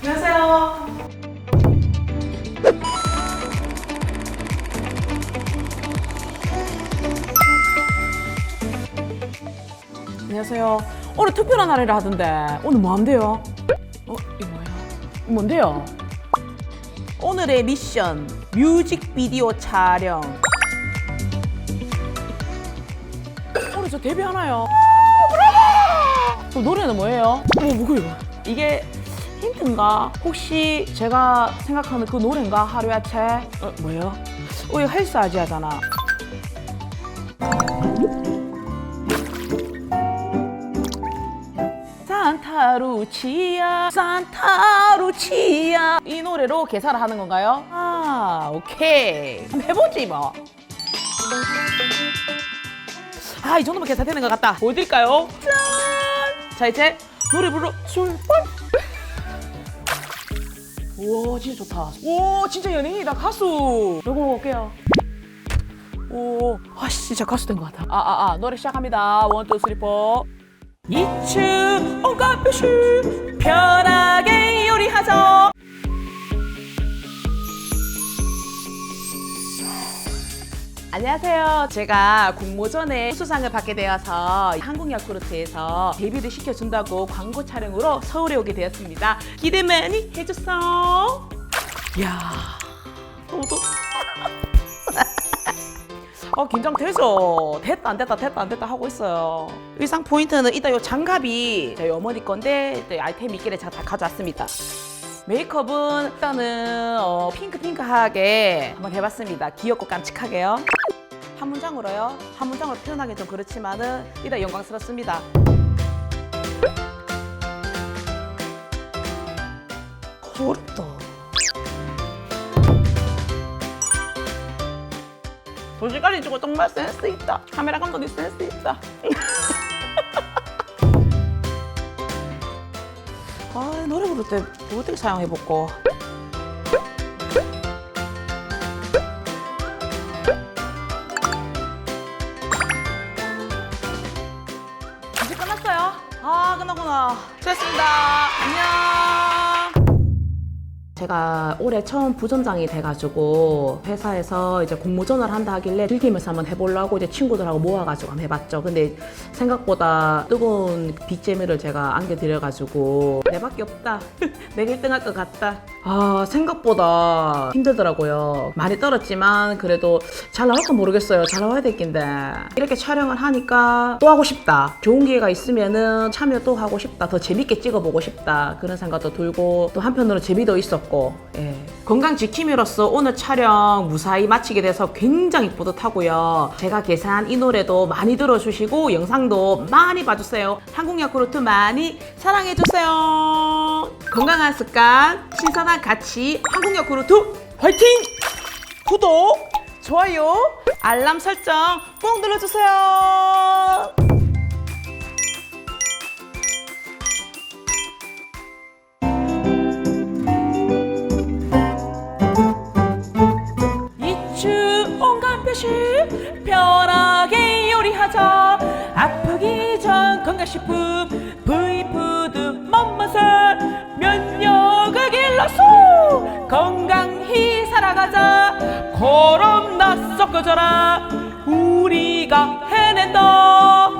안녕하세요. 안녕하세요. 오늘 특별한 날이라 하던데 오늘 뭐 한대요? 어, 이 뭐야? 뭔데요? 오늘의 미션 뮤직비디오 촬영 오늘 저 데뷔하나요? 그 노래는 뭐예요? 어머 뭐고 이거? 이게 힌트인가? 혹시 제가 생각하는 그 노래인가? 하루야채? 어, 뭐예요? 어 이거 헬스 아지아잖아. 산타루치아 산타루치아 이 노래로 계산을 하는 건가요? 아 오케이 한번 해보지 뭐. 아, 이 정도면 계산되는 것 같다. 보여드릴까요? 짠! 자, 이제 노래 부르러 출발! 우와, 진짜 좋다. 오, 진짜 연예인이다, 가수. 요거 먹을게요. 오, 아, 진짜 가수 된 것 같아. 아, 아, 아, 노래 시작합니다. 원, 투, 쓰리, 포. 2층 온갖 표시 안녕하세요. 제가 공모전에 수상을 받게 되어서 한국야쿠르트에서 데뷔를 시켜준다고 광고 촬영으로 서울에 오게 되었습니다. 기대 많이 해줬어. 이야, 너도. 어 긴장되죠. 됐다 안 됐다 됐다 안 됐다 하고 있어요. 의상 포인트는 이따 요 장갑이 저희 어머니 건데 또 아이템 있길래 제가 다 가져왔습니다. 메이크업은 일단은 어, 핑크핑크하게 한번 해봤습니다. 귀엽고 깜찍하게요. 한 문장으로요. 한 문장으로 표현하기 좀 그렇지만은 일단 영광스럽습니다. 어렵다. 도시까지 주고 정말 센스 있다. 카메라 감독이 센스 있다. 아 노래 부를 때 어떻게 사용해볼까? 끝났어요. 아 끝나구나. 수고했습니다. 안녕. 제가 올해 처음 부점장이 돼가지고 회사에서 이제 공모전을 한다 하길래 즐기면서 한번 해보려고 이제 친구들하고 모아가지고 한번 해봤죠. 근데 생각보다 뜨거운 빅재미를 제가 안겨드려가지고 내밖에 없다. 내가 1등 할 것 같다. 아 생각보다 힘들더라고요. 많이 떨었지만 그래도 잘 나올까 모르겠어요. 잘 나와야 될 낀데 이렇게 촬영을 하니까 또 하고 싶다. 좋은 기회가 있으면은 참여 또 하고 싶다. 더 재밌게 찍어보고 싶다. 그런 생각도 들고 또 한편으로 재미도 있었고 예. 건강 지킴이로서 오늘 촬영 무사히 마치게 돼서 굉장히 뿌듯하고요. 제가 계산 이 노래도 많이 들어주시고 영상도 많이 봐주세요. 한국 야쿠르트 많이 사랑해주세요. 건강한 습관, 신선한 가치, 한국 야쿠르트 화이팅! 구독, 좋아요, 알람 설정 꼭 눌러주세요. 표시 편하게 요리하자. 아프기 전 건강식품 V푸드 맛맛살 면역을 길러서 건강히 살아가자. 거름나 섞어져라 우리가 해낸다.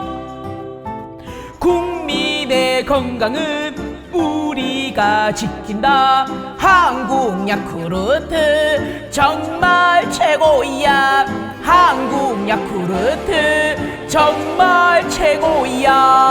국민의 건강은 우리가 지킨다. 한국 야쿠르트 정말 최고야. 한국 야쿠르트 정말 최고야